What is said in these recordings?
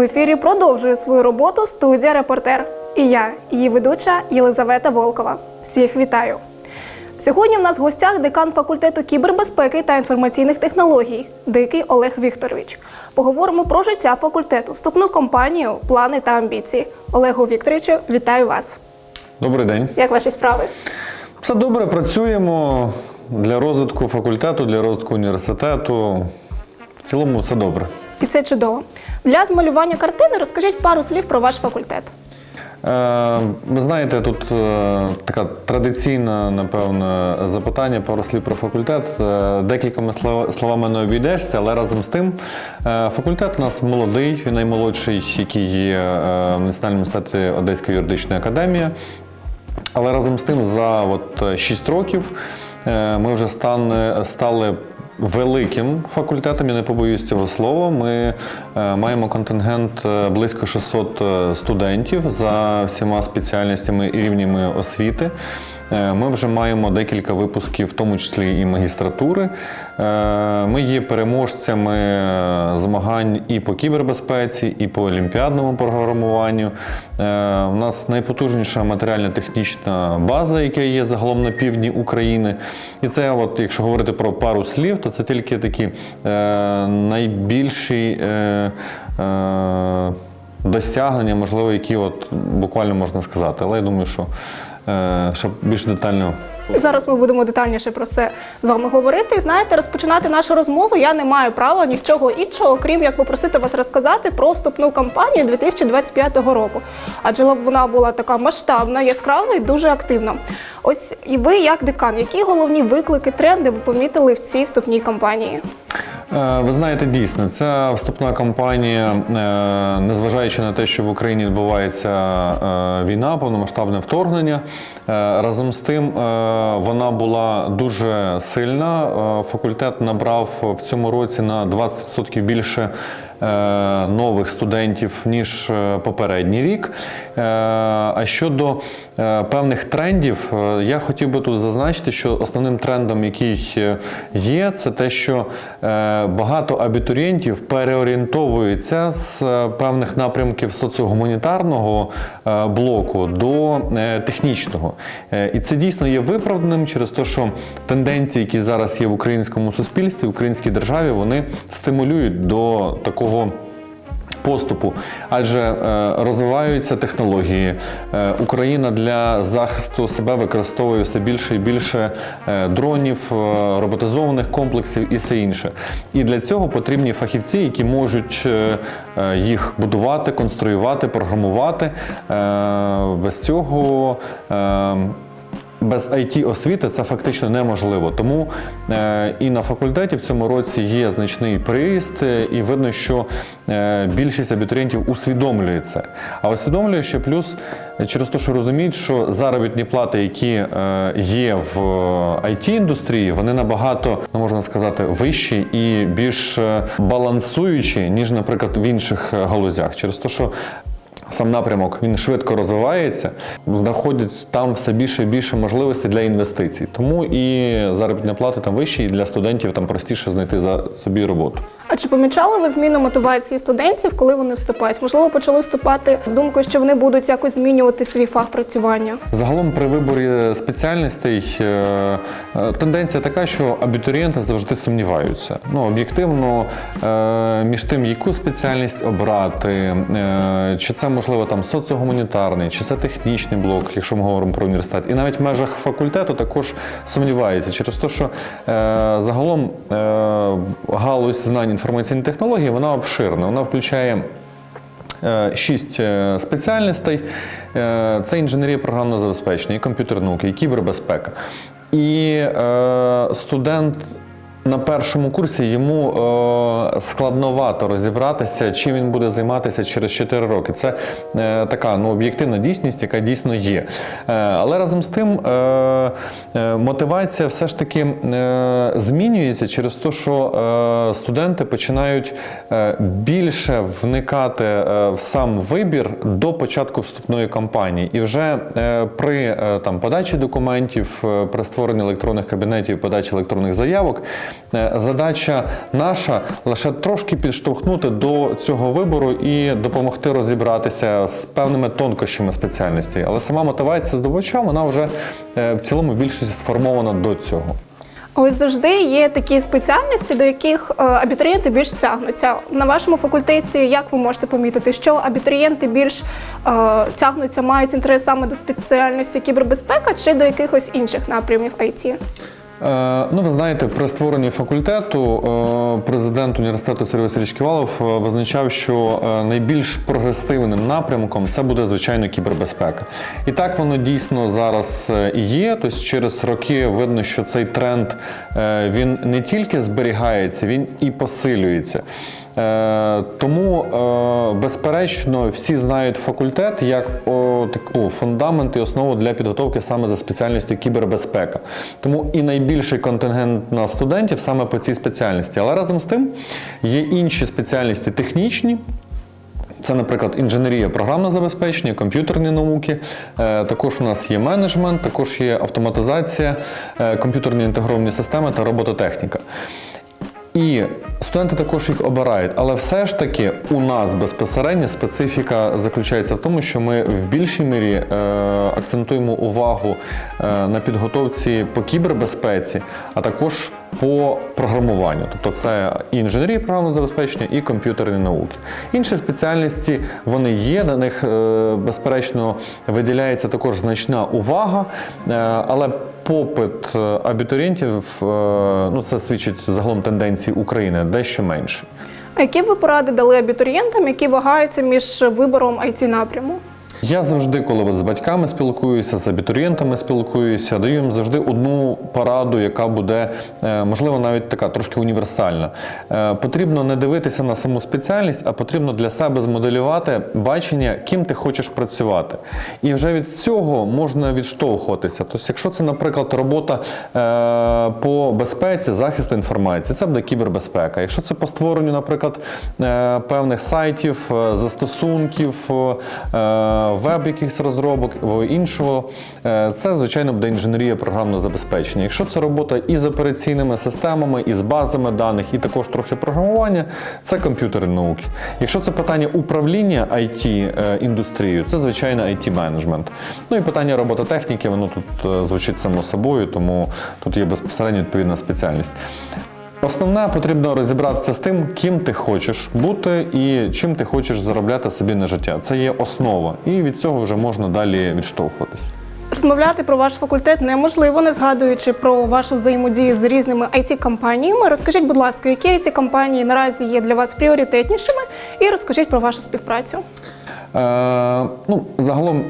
В ефірі продовжує свою роботу студія Репортер. І я, її ведуча Єлизавета Волкова. Всіх вітаю. Сьогодні в нас в гостях декан факультету кібербезпеки та інформаційних технологій Дикий Олег Вікторович. Поговоримо про життя факультету, вступну кампанію, плани та амбіції. Олегу Вікторовичу, вітаю вас. Добрий день. Як ваші справи? Все добре, працюємо для розвитку факультету, для розвитку університету. В цілому все добре. І це чудово. Для змалювання картини розкажіть пару слів про ваш факультет. Е, ви знаєте, тут е, така традиційна, напевно, запитання, пару слів про факультет. Е, декількома словами не обійдешся, але разом з тим, факультет у нас молодий, наймолодший, який є в Національному університеті Одеська юридична академія. Але разом з тим, за от 6 років ми вже стали великим факультетом, я не побоюсь цього слова. Ми е, маємо контингент е, близько 600 студентів за всіма спеціальностями і рівнями освіти. Е, Ми вже маємо декілька випусків, в тому числі і магістратури. Е, Ми є переможцями е, змагань і по кібербезпеці, і по олімпіадному програмуванню. У нас найпотужніша матеріально-технічна база, яка є загалом на півдні України. І це, от, якщо говорити про пару слів, то це тільки такі найбільші. Досягнення, можливо, які от буквально можна сказати, але я думаю, що щоб більш детально Зараз ми будемо детальніше про це з вами говорити. Знаєте, розпочинати нашу розмову я не маю права ні в чого іншого, крім як попросити вас розказати про вступну кампанію 2025 року. Адже вона була така масштабна, яскрава і дуже активна. Ось і ви, як декан, які головні виклики, тренди ви помітили в цій вступній кампанії? Е, Ви знаєте, дійсно, ця вступна кампанія, е, незважаючи на те, що в Україні відбувається е, війна, повномасштабне вторгнення, разом з тим вона була дуже сильна. Е, Факультет набрав в цьому році на 20% більше е, нових студентів ніж е, попередній рік. Е, А щодо е, певних трендів, е, я хотів би тут зазначити, що основним трендом, який е, є, це те, що е, багато абітурієнтів переорієнтовуються з е, певних напрямків соціогуманітарного е, блоку до е, технічного. Е, І це дійсно є виправданим через те, що тенденції, які зараз є в українському суспільстві, в українській державі, вони стимулюють до такого. Поступу, адже е, розвиваються технології. Е, Україна для захисту себе використовує все більше і більше е, дронів, роботизованих комплексів і все інше. І для цього потрібні фахівці, які можуть їх будувати, конструювати, програмувати. Без цього. Без it освіти це фактично неможливо. Тому е, і на факультеті в цьому році є значний приріст, е, і видно, що е, більшість абітурієнтів усвідомлює це. А усвідомлює ще плюс через те, що розуміють, що заробітні плати, які є в it індустрії, вони набагато ну, можна сказати вищі і більш балансуючі, ніж, наприклад, в інших галузях. Через те, що Сам напрямок він швидко розвивається, знаходять там все більше і більше можливостей для інвестицій. Тому і заробітні плати там вищі, і для студентів там простіше знайти за собі роботу. А чи помічали ви зміну мотивації студентів, коли вони вступають? Можливо, почали вступати з думкою, що вони будуть якось змінювати свій фах працювання? Загалом при виборі спеціальностей е, е, тенденція така, що абітурієнти завжди сумніваються. Ну, об'єктивно, е, між тим, яку спеціальність обрати, чи це можливо там соціогуманітарний, чи це технічний блок, якщо ми говоримо про університет, і навіть в межах факультету також сумніваються через те, що загалом галузь знань інформаційної технології вона обширна, вона включає. Е, Шість е, спеціальностей: Е, це інженерія програмного забезпечення, і комп'ютерні науки, і кібербезпека. І студент на першому курсі йому е, складновато розібратися, чим він буде займатися через 4 роки. Це е, така ну, об'єктивна дійсність, яка дійсно є. Е, але разом з тим мотивація все ж таки змінюється через те, що студенти починають більше вникати в сам вибір до початку вступної кампанії. І вже при там, подачі документів, при створенні електронних кабінетів, подачі електронних заявок, Задача наша лише трошки підштовхнути до цього вибору і допомогти розібратися з певними тонкощами спеціальності. Але сама мотивація здобувача вона вже е, в цілому в більшості сформована до цього. Ось завжди є такі спеціальності, до яких е, абітурієнти більш тягнуться. На вашому факультеті, як ви можете помітити, що абітурієнти більш е, тягнуться, мають інтерес саме до спеціальності кібербезпека чи до якихось інших напрямів IT? Е, Ну, ви знаєте, при створенні факультету е, президент університету Сергій Васильович Ківалов е, визначав, що найбільш прогресивним напрямком це буде звичайно кібербезпека. І так воно дійсно зараз і є. Тобто через роки видно, що цей тренд він не тільки зберігається, він і посилюється. Е, Тому, е, безперечно, всі знають факультет як таку фундамент і основу для підготовки саме за спеціальністю кібербезпека. Тому і найбільший контингент на студентів саме по цій спеціальності. Але разом з тим є інші спеціальності технічні. Це, наприклад, інженерія програмне забезпечення, комп'ютерні науки. Е, Також у нас є менеджмент, також є автоматизація, комп'ютерні інтегровані системи та робототехніка. І студенти також їх обирають, але все ж таки у нас безпосередньо специфіка заключається в тому, що ми в більшій мірі е, акцентуємо увагу е, на підготовці по кібербезпеці, а також по програмуванню. Тобто це і інженерія програмного забезпечення, і комп'ютерні науки. Інші спеціальності вони є, на них е, безперечно виділяється також значна увага, е, але попит е, абітурієнтів, е, ну це свідчить загалом тенденції України, дещо менше. А які б ви поради дали абітурієнтам, які вагаються між вибором it напряму? Я завжди, коли з батьками спілкуюся, з абітурієнтами спілкуюся, даю їм завжди одну пораду, яка буде, е, можливо, навіть така трошки універсальна. Е, Потрібно не дивитися на саму спеціальність, а потрібно для себе змоделювати бачення, ким ти хочеш працювати. І вже від цього можна відштовхуватися. Тобто, якщо це, наприклад, робота е, по безпеці, захисту інформації, це буде кібербезпека. Якщо це по створенню, наприклад, певних сайтів, застосунків, веб якихось розробок або іншого, е, це звичайно буде інженерія програмного забезпечення. Якщо це робота і з операційними системами, і з базами даних, і також трохи програмування, це комп'ютерні науки. Якщо це питання управління IT е, індустрією, це звичайно IT менеджмент. Ну і питання робототехніки, воно тут е, звучить само собою, тому тут є безпосередньо відповідна спеціальність. Основне потрібно розібратися з тим, ким ти хочеш бути і чим ти хочеш заробляти собі на життя. Це є основа, і від цього вже можна далі відштовхуватися. Розмовляти про ваш факультет неможливо, не згадуючи про вашу взаємодію з різними it компаніями Розкажіть, будь ласка, які it компанії наразі є для вас пріоритетнішими, і розкажіть про вашу співпрацю. Е, ну, загалом,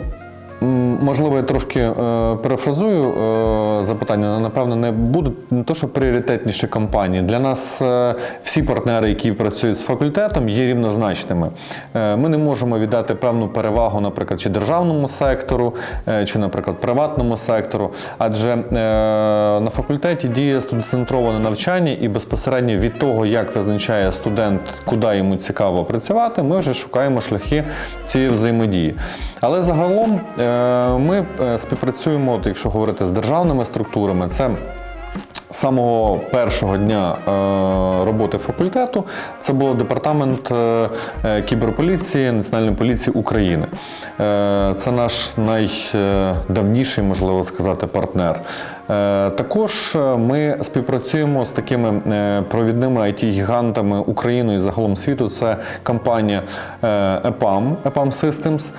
можливо, я трошки е, перефразую е, запитання. Напевно, не будуть не то, що пріоритетніші компанії. Для нас е, всі партнери, які працюють з факультетом, є рівнозначними. Е, ми не можемо віддати певну перевагу, наприклад, чи державному сектору, е, чи, наприклад, приватному сектору. Адже е, на факультеті діє студентцентроване навчання, і безпосередньо від того, як визначає студент, куди йому цікаво працювати, ми вже шукаємо шляхи цієї взаємодії. Але загалом е, ми е, співпрацюємо, от якщо говорити з державними структурами, це самого першого дня е, роботи факультету це був департамент е, е, кіберполіції Національної поліції України. Е, Це наш найдавніший, можливо сказати, партнер. Е, Також е, ми співпрацюємо з такими е, провідними it-гігантами України і загалом світу. Це компанія EPAM, EPAM Systems.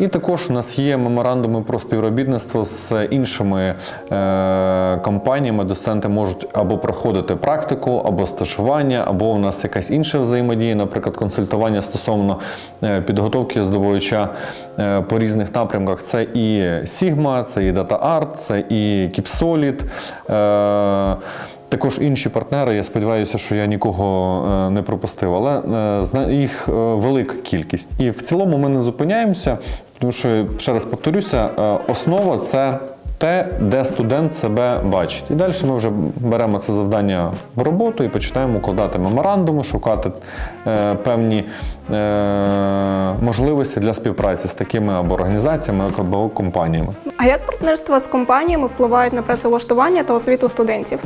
І також у нас є меморандуми про співробітництво з іншими компаніями, де студенти можуть або проходити практику, або стажування, або у нас якась інша взаємодія, наприклад, консультування стосовно підготовки здобувача по різних напрямках. Це і Sigma, це і DataArt, це і Kipsolid. Е, також інші партнери, я сподіваюся, що я нікого е, не пропустив, але е, їх велика кількість. І в цілому ми не зупиняємося, тому що, ще раз повторюся, основа це те, де студент себе бачить. І далі ми вже беремо це завдання в роботу і починаємо укладати меморандуми, шукати е, певні е, можливості для співпраці з такими або організаціями, або компаніями. А як партнерства з компаніями впливають на працевлаштування та освіту студентів?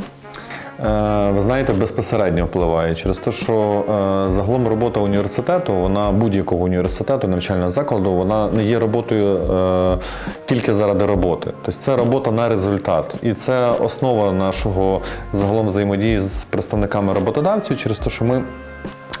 Е, Ви знаєте, безпосередньо впливає через те, що е, загалом робота університету, вона будь-якого університету, навчального закладу, вона не є роботою е, тільки заради роботи. Тобто це робота на результат. І це основа нашого загалом взаємодії з представниками роботодавців через те, що ми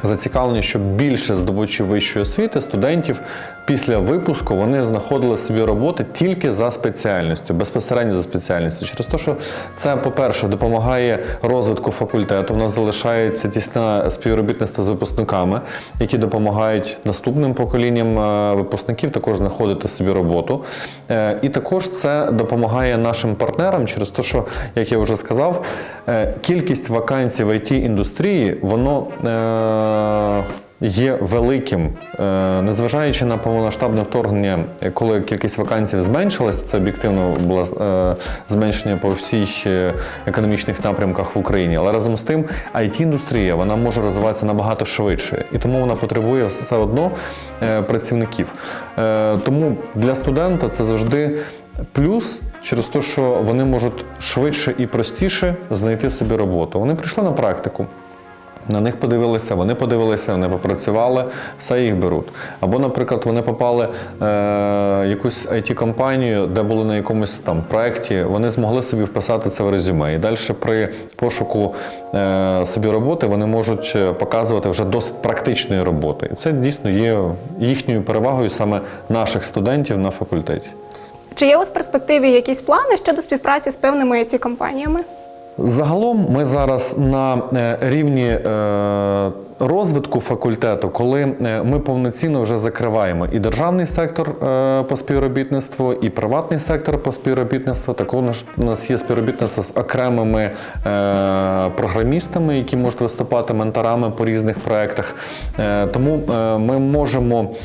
зацікавлені, щоб більше здобувачів вищої освіти, студентів після випуску вони знаходили собі роботи тільки за спеціальністю, безпосередньо за спеціальністю. Через те, що це, по-перше, допомагає розвитку факультету. У нас залишається тісне співробітництво з випускниками, які допомагають наступним поколінням е, випускників також знаходити собі роботу. Е, І також це допомагає нашим партнерам через те, що, як я вже сказав, е, кількість вакансій в it індустрії воно. Є великим, Е, незважаючи на повномасштабне вторгнення, коли кількість вакансій зменшилась, це об'єктивно було е, зменшення по всіх е, економічних напрямках в Україні. Але разом з тим, it індустрія вона може розвиватися набагато швидше, і тому вона потребує все одно працівників. Тому для студента це завжди плюс. Через те, що вони можуть швидше і простіше знайти собі роботу. Вони прийшли на практику. На них подивилися, вони подивилися, вони попрацювали, все їх беруть. Або, наприклад, вони попали е, якусь it компанію де були на якомусь там проєкті, вони змогли собі вписати це в резюме. І далі при пошуку е, собі роботи вони можуть е, показувати вже досить практичної роботи. І це дійсно є їхньою перевагою саме наших студентів на факультеті. Чи є у вас перспективі якісь плани щодо співпраці з певними it компаніями? Загалом ми зараз на е, рівні е, розвитку факультету, коли е, ми повноцінно вже закриваємо і державний сектор по співробітництву, і приватний сектор по співробітництву. Також у нас є співробітництво з окремими програмістами, які можуть виступати менторами по різних проєктах. Е, Тому ми можемо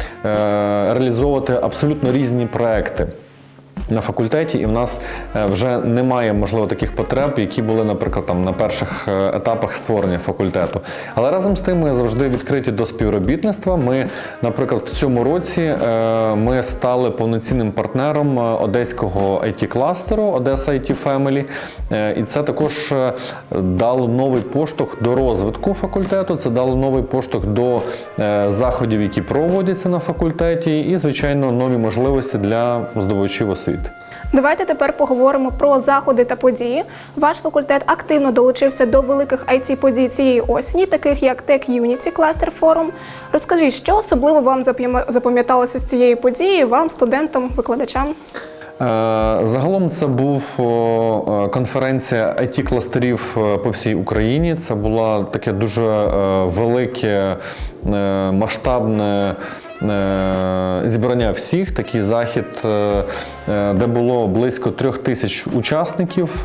реалізовувати абсолютно різні проекти на факультеті, і в нас е, вже немає можливо таких потреб, які були, наприклад, там на перших е, етапах створення факультету. Але разом з тим ми завжди відкриті до співробітництва. Ми, наприклад, в цьому році е, ми стали повноцінним партнером одеського it кластеру Одеса IT Family. І це також дало новий поштовх до розвитку факультету. Це дало новий поштовх до заходів, які проводяться на факультеті, і звичайно нові можливості для здобувачів освіти. Давайте тепер поговоримо про заходи та події. Ваш факультет активно долучився до великих it подій цієї осені, таких як Tech Unity Cluster Forum. Розкажіть, що особливо вам запам'яталося з цієї події, вам, студентам, викладачам? Е, Загалом це був е, конференція it кластерів е, по всій Україні. Це було таке дуже велике, масштабне. Е, Зібрання всіх такий захід, е, е, де було близько трьох тисяч учасників.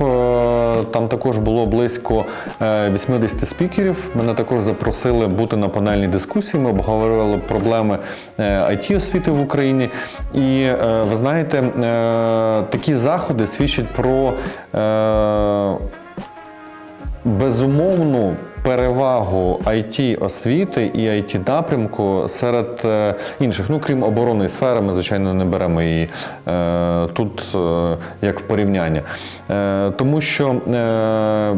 Там також було близько е, 80 спікерів. Мене також запросили бути на панельній дискусії. Ми обговорювали проблеми it освіти в Україні. І ви знаєте, такі заходи свідчать про безумовну перевагу it освіти і it напрямку серед е, інших. Ну крім оборонної сфери, ми звичайно не беремо її е, тут е, як в порівняння. Тому що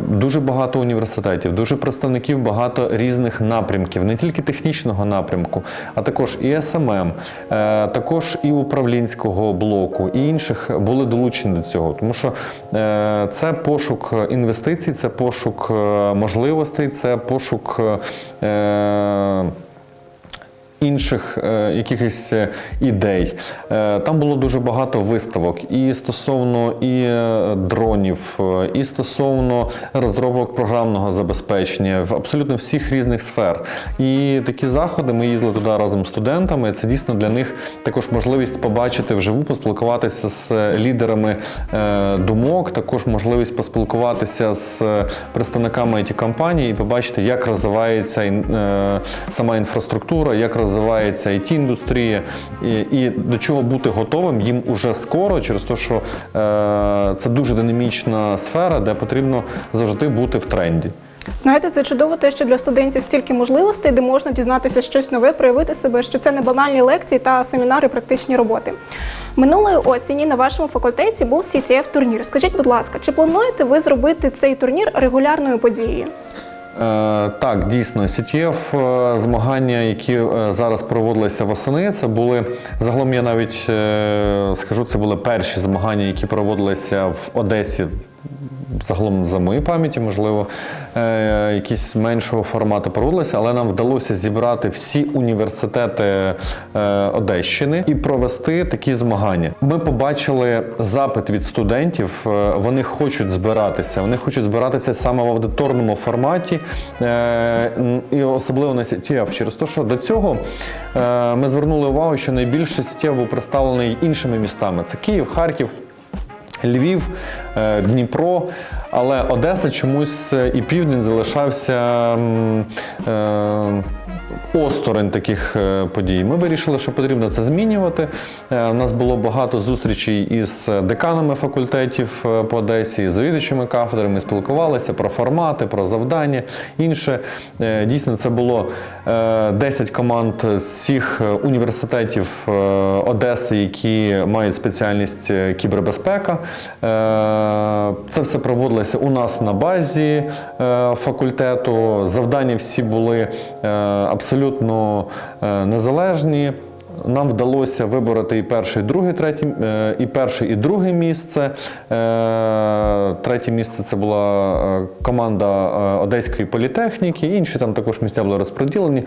дуже багато університетів, дуже представників багато різних напрямків, не тільки технічного напрямку, а також і СММ, е, також і управлінського блоку, і інших були долучені до цього. Тому що це пошук інвестицій, це пошук можливостей, це пошук. е, інших е, якихось е, ідей. Е, там було дуже багато виставок і стосовно і е, дронів, е, і стосовно розробок програмного забезпечення в абсолютно всіх різних сфер. І такі заходи ми їздили туди разом з студентами. Це дійсно для них також можливість побачити вживу, поспілкуватися з лідерами е, думок, також можливість поспілкуватися з представниками it компаній і побачити, як розвивається е, сама інфраструктура, як розвивається it індустрія і, і до чого бути готовим їм уже скоро, через те, що е, це дуже динамічна сфера, де потрібно завжди бути в тренді. Знаєте, це чудово те, що для студентів стільки можливостей, де можна дізнатися щось нове, проявити себе, що це не банальні лекції та семінари практичні роботи. Минулої осені на вашому факультеті був CTF турнір. Скажіть, будь ласка, чи плануєте ви зробити цей турнір регулярною подією? Е, Так, дійсно, CTF е, змагання, які е, зараз проводилися восени, це були загалом. Я навіть скажу, це були перші змагання, які проводилися в Одесі. Загалом за моєю пам'яті, можливо, е, якісь меншого формату проводилися, але нам вдалося зібрати всі університети е, Одещини і провести такі змагання. Ми побачили запит від студентів. е, Вони хочуть збиратися. Вони хочуть збиратися саме в аудиторному форматі, е, і особливо на CTF. Через те, що до цього е, ми звернули увагу, що найбільше CTF був представлений іншими містами: це Київ, Харків. Львів, е, Дніпро, але Одеса чомусь е, і південь залишався е, осторонь таких е, подій. Ми вирішили, що потрібно це змінювати. Е, У нас було багато зустрічей із деканами факультетів е, по Одесі, з завідувачами кафедри. Ми спілкувалися про формати, про завдання. Інше Е, дійсно це було е, 10 команд з всіх е, університетів е, Одеси, які мають спеціальність е, кібербезпека. Е, Це все проводилося у нас на базі е, факультету. Завдання всі були е, абсолютно е, незалежні. Нам вдалося вибороти і перше, і друге, третє, е, і перше, і друге місце. Е, Третє місце це була команда Одеської політехніки, інші там також місця були розподілені.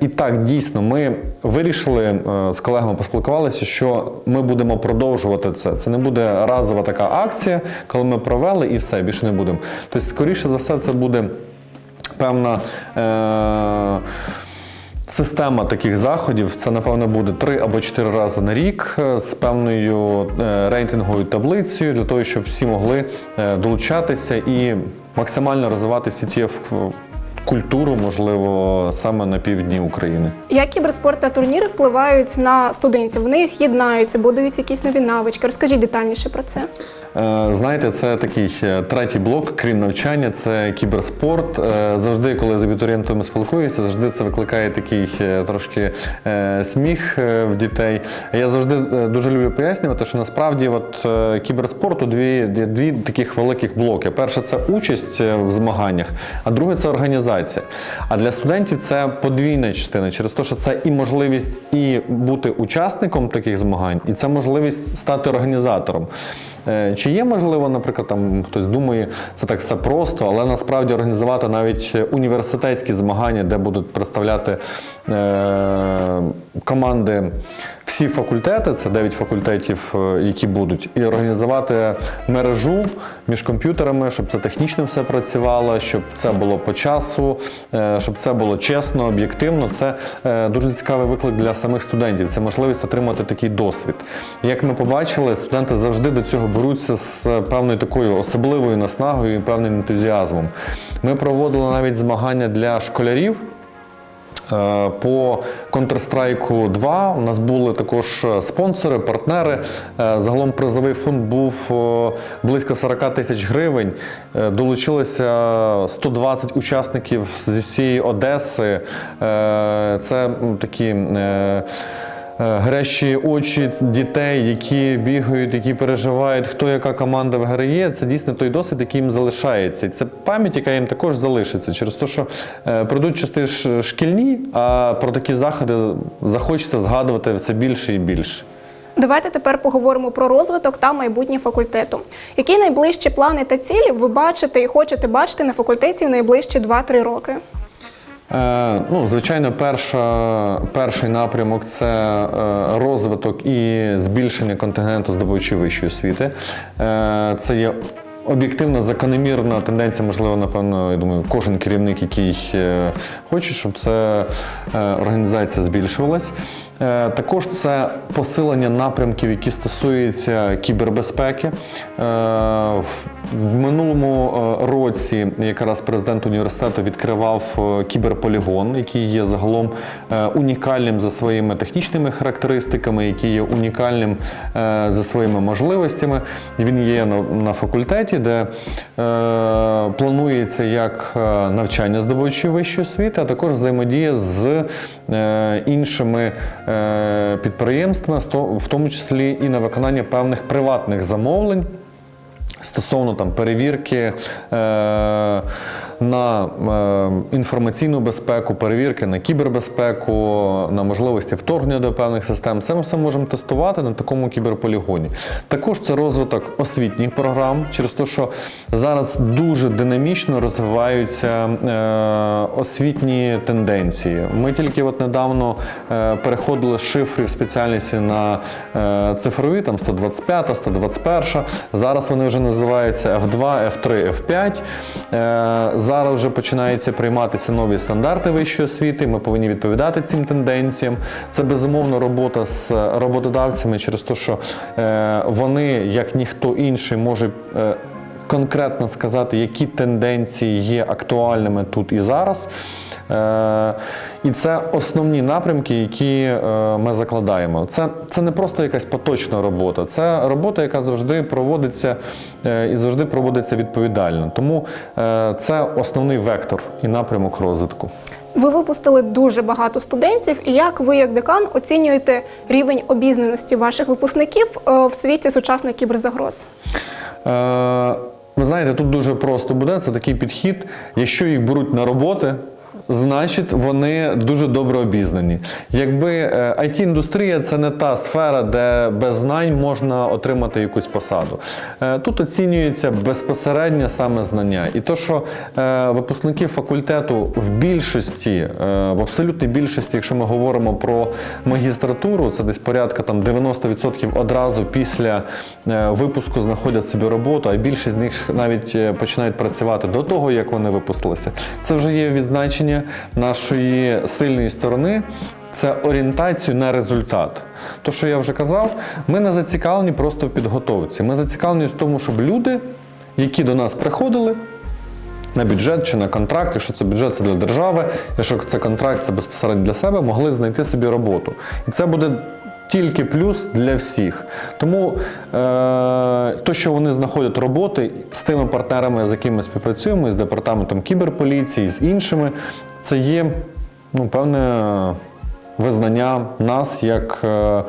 І так, дійсно, ми вирішили з колегами поспілкувалися, що ми будемо продовжувати це. Це не буде разова така акція, коли ми провели і все, більше не будемо. Тобто, скоріше за все, це буде певна. Е- Система таких заходів це напевно буде три або чотири рази на рік е, з певною е, рейтинговою таблицею для того, щоб всі могли е, долучатися і максимально розвивати CTF культуру, можливо, саме на півдні України. Як кіберспорт та турніри впливають на студентів? Вони їх єднаються, будують якісь нові навички. Розкажіть детальніше про це. Е, Знаєте, це такий е, третій блок, крім навчання, це кіберспорт. Е, Завжди, коли з абітурієнтами спілкуюся, завжди це викликає такий трошки сміх в дітей. Я завжди дуже люблю пояснювати, що насправді от, кіберспорту дві, дві таких великих блоки. Перше це участь в змаганнях, а друге це організація. А для студентів це подвійна частина, через те, що це і можливість і бути учасником таких змагань, і це можливість стати організатором. Е, Чи є можливо, наприклад, там хтось думає, це так все просто, але насправді організувати навіть університетські змагання, де будуть представляти е, команди всі факультети, це 9 факультетів, е, які будуть, і організувати мережу між комп'ютерами, щоб це технічно все працювало, щоб це було по часу, е, щоб це було чесно, об'єктивно. Це е, дуже цікавий виклик для самих студентів. Це можливість отримати такий досвід. Як ми побачили, студенти завжди до цього беруться з певною такою особливою наснагою і певним ентузіазмом. Ми проводили навіть змагання для школярів. Е, По Counter-Strike 2 у нас були також е, спонсори, партнери. Е, Загалом призовий фонд був близько 40 тисяч гривень. Долучилося 120 учасників зі всієї Одеси. Це такі. Е, Е, очі дітей, які бігають, які переживають, хто яка команда виграє, це дійсно той досвід, який їм залишається. Це пам'ять, яка їм також залишиться. Через те, що е, пройдуть части шкільні, а про такі заходи захочеться згадувати все більше і більше. Давайте тепер поговоримо про розвиток та майбутнє факультету. Які найближчі плани та цілі ви бачите і хочете бачити на факультеті в найближчі 2-3 роки? Е, ну, звичайно, перша, перший напрямок це е, розвиток і збільшення контингенту здобувачів вищої освіти. Е, це є об'єктивна закономірна тенденція, можливо, напевно, я думаю, кожен керівник, який хоче, щоб це організація збільшувалась. Е, Також це посилення напрямків, які стосуються кібербезпеки. Е, В минулому е, році якраз президент університету відкривав кіберполігон, який є загалом унікальним за своїми технічними характеристиками, який є унікальним за своїми можливостями. Він є на, факультеті, де планується як навчання здобувачів вищої освіти, а також взаємодія з іншими е, підприємствами, сто- в тому числі і на виконання певних приватних замовлень. Стосовно там перевірки е, на е, інформаційну безпеку, перевірки на кібербезпеку, на можливості вторгнення до певних систем, це ми все можемо тестувати на такому кіберполігоні. Також це розвиток освітніх програм, через те, що зараз дуже динамічно розвиваються е, освітні тенденції. Ми тільки от недавно е, переходили з шифрів спеціальності на цифрові, там 125, 121. Зараз вони вже називаються F2, F3, F5. Е, Зараз вже починаються прийматися нові стандарти вищої освіти. Ми повинні відповідати цим тенденціям. Це безумовно робота з роботодавцями через те, що е, вони, як ніхто інший, може. е, Конкретно сказати, які тенденції є актуальними тут і зараз. Е, і це основні напрямки, які е, ми закладаємо. Це, це не просто якась поточна робота, це робота, яка завжди проводиться е, і завжди проводиться відповідально. Тому це основний вектор і напрямок розвитку. Ви випустили дуже багато студентів, і як ви, як декан, оцінюєте рівень обізнаності ваших випускників в світі сучасних кіберзагроз? Е, ви знаєте, тут дуже просто буде. Це такий підхід. Якщо їх беруть на роботи, значить вони дуже добре обізнані. Якби е, IT-індустрія це не та сфера, де без знань можна отримати якусь посаду. Е, Тут оцінюється безпосереднє саме знання. І то, що е, випускники факультету в більшості, в абсолютній більшості, якщо ми говоримо про магістратуру, це десь порядка там 90% одразу після випуску знаходять собі роботу, а більшість з них навіть починають працювати до того, як вони випустилися. Це вже є відзначення нашої сильної сторони. Це орієнтацію на результат. То, що я вже казав, ми не зацікавлені просто в підготовці. Ми зацікавлені в тому, щоб люди, які до нас приходили, на бюджет чи на контракт, якщо це бюджет, це для держави, якщо це контракт, це безпосередньо для себе, могли знайти собі роботу. І це буде тільки плюс для всіх. Тому е, то, що вони знаходять роботи з тими партнерами, з якими ми співпрацюємо, з департаментом кіберполіції, з іншими, це є ну, певне визнання нас як е,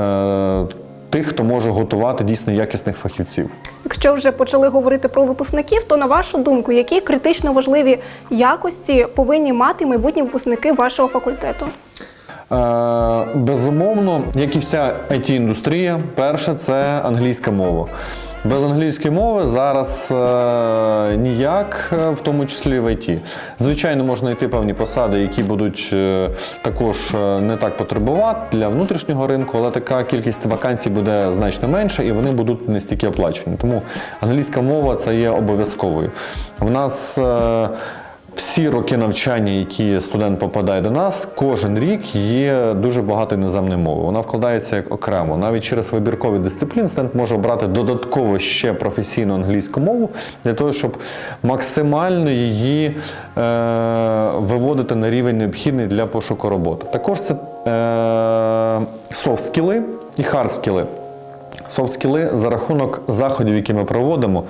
е, тих, хто може готувати дійсно якісних фахівців. Якщо вже почали говорити про випускників, то на вашу думку, які критично важливі якості повинні мати майбутні випускники вашого факультету? Е, Безумовно, як і вся IT-індустрія, перше це англійська мова. Без англійської мови зараз е, ніяк, е, в тому числі в ІТ. Звичайно, можна знайти певні посади, які будуть е, також е, не так потребувати для внутрішнього ринку, але така кількість вакансій буде значно менша і вони будуть не стільки оплачені. Тому англійська мова це є обов'язковою. В нас е, всі роки навчання, які студент попадає до нас, кожен рік є дуже багато іноземної мови. Вона вкладається як окремо. Навіть через вибіркові дисципліни студент може обрати додатково ще професійну англійську мову для того, щоб максимально її е, виводити на рівень необхідний для пошуку роботи. Також це е, софт-скіли і хард-скіли. Софт-скіли за рахунок заходів, які ми проводимо,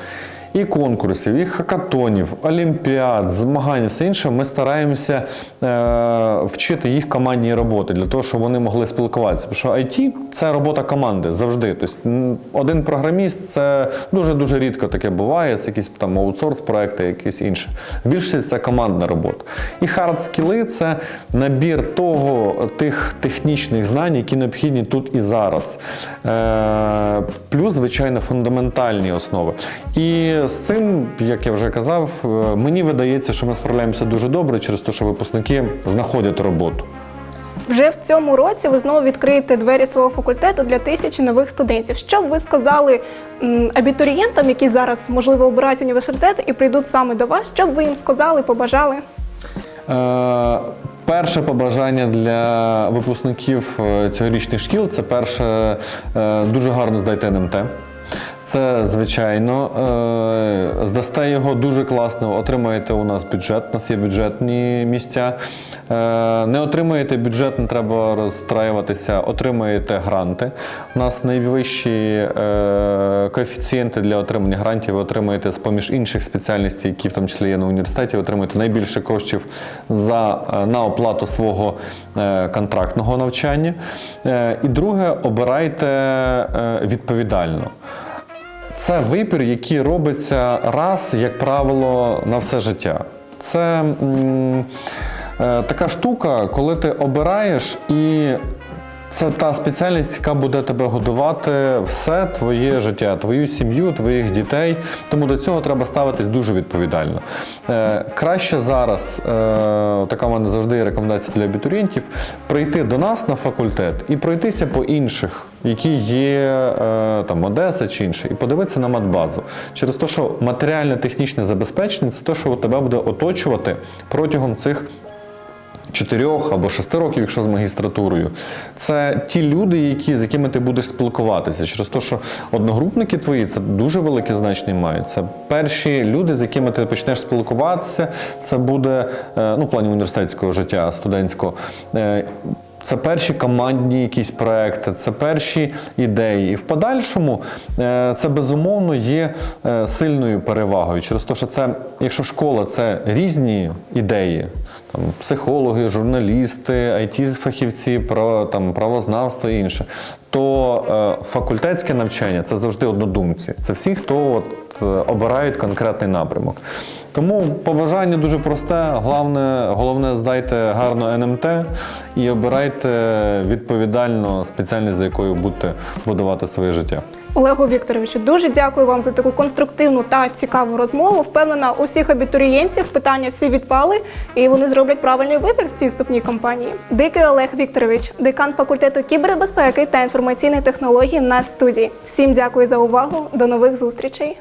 і конкурсів, і хакатонів, олімпіад, змагань, все інше, ми стараємося е, вчити їх командній роботи для того, щоб вони могли спілкуватися. Тому що IT – це робота команди завжди. Тобто один програміст це дуже дуже рідко таке буває. Це якісь там аутсорс проекти, якісь інші. Більшість це командна робота. І хард скіли це набір того тих технічних знань, які необхідні тут і зараз. Е, плюс, звичайно, фундаментальні основи. І з цим, як я вже казав, е, мені видається, що ми справляємося дуже добре через те, що випускники знаходять роботу. Вже в цьому році ви знову відкриєте двері свого факультету для тисячі нових студентів. Що б ви сказали абітурієнтам, які зараз можливо обирають університет і прийдуть саме до вас? Що б ви їм сказали, побажали? Е, Перше побажання для випускників е, цьогорічних шкіл це перше е, дуже гарно здайте НМТ. Це звичайно. Е, Здасте його дуже класно, отримаєте у нас бюджет, у нас є бюджетні місця. Е, Не отримаєте бюджет, не треба розстраюватися, отримаєте гранти. У нас найвищі е, коефіцієнти для отримання грантів ви отримаєте з-поміж інших спеціальностей, які в тому числі є на університеті, отримаєте найбільше коштів за, на оплату свого контрактного навчання. І друге, обирайте відповідально. Це вибір, який робиться раз, як правило, на все життя. Це м, е, така штука, коли ти обираєш і. Це та спеціальність, яка буде тебе годувати все твоє життя, твою сім'ю, твоїх дітей. Тому до цього треба ставитись дуже відповідально. Е, краще зараз, е, така в мене завжди є рекомендація для абітурієнтів, прийти до нас на факультет і пройтися по інших, які є е, там Одеса чи інше, і подивитися на матбазу. Через те, що матеріально-технічне забезпечення це те, що тебе буде оточувати протягом цих чотирьох або шести років, якщо з магістратурою. Це ті люди, які, з якими ти будеш спілкуватися. Через те, що одногрупники твої це дуже велике значення мають. Це перші люди, з якими ти почнеш спілкуватися. Це буде е, ну, в плані університетського життя, студентського. Це перші командні якісь проекти, це перші ідеї. І в подальшому е, це безумовно є е, сильною перевагою. Через те, що це, якщо школа це різні ідеї, там, психологи, журналісти, IT-фахівці, про, там, правознавство і інше, то е, факультетське навчання це завжди однодумці. Це всі, хто от, обирають конкретний напрямок. Тому побажання дуже просте. Головне, головне здайте гарно НМТ і обирайте відповідально спеціальність, за якою будете будувати своє життя. Олегу Вікторовичу, дуже дякую вам за таку конструктивну та цікаву розмову. Впевнена, усіх абітурієнтів питання всі відпали, і вони зроблять правильний вибір в цій вступній кампанії. Дикий Олег Вікторович, декан факультету кібербезпеки та інформаційних технологій на студії. Всім дякую за увагу. До нових зустрічей.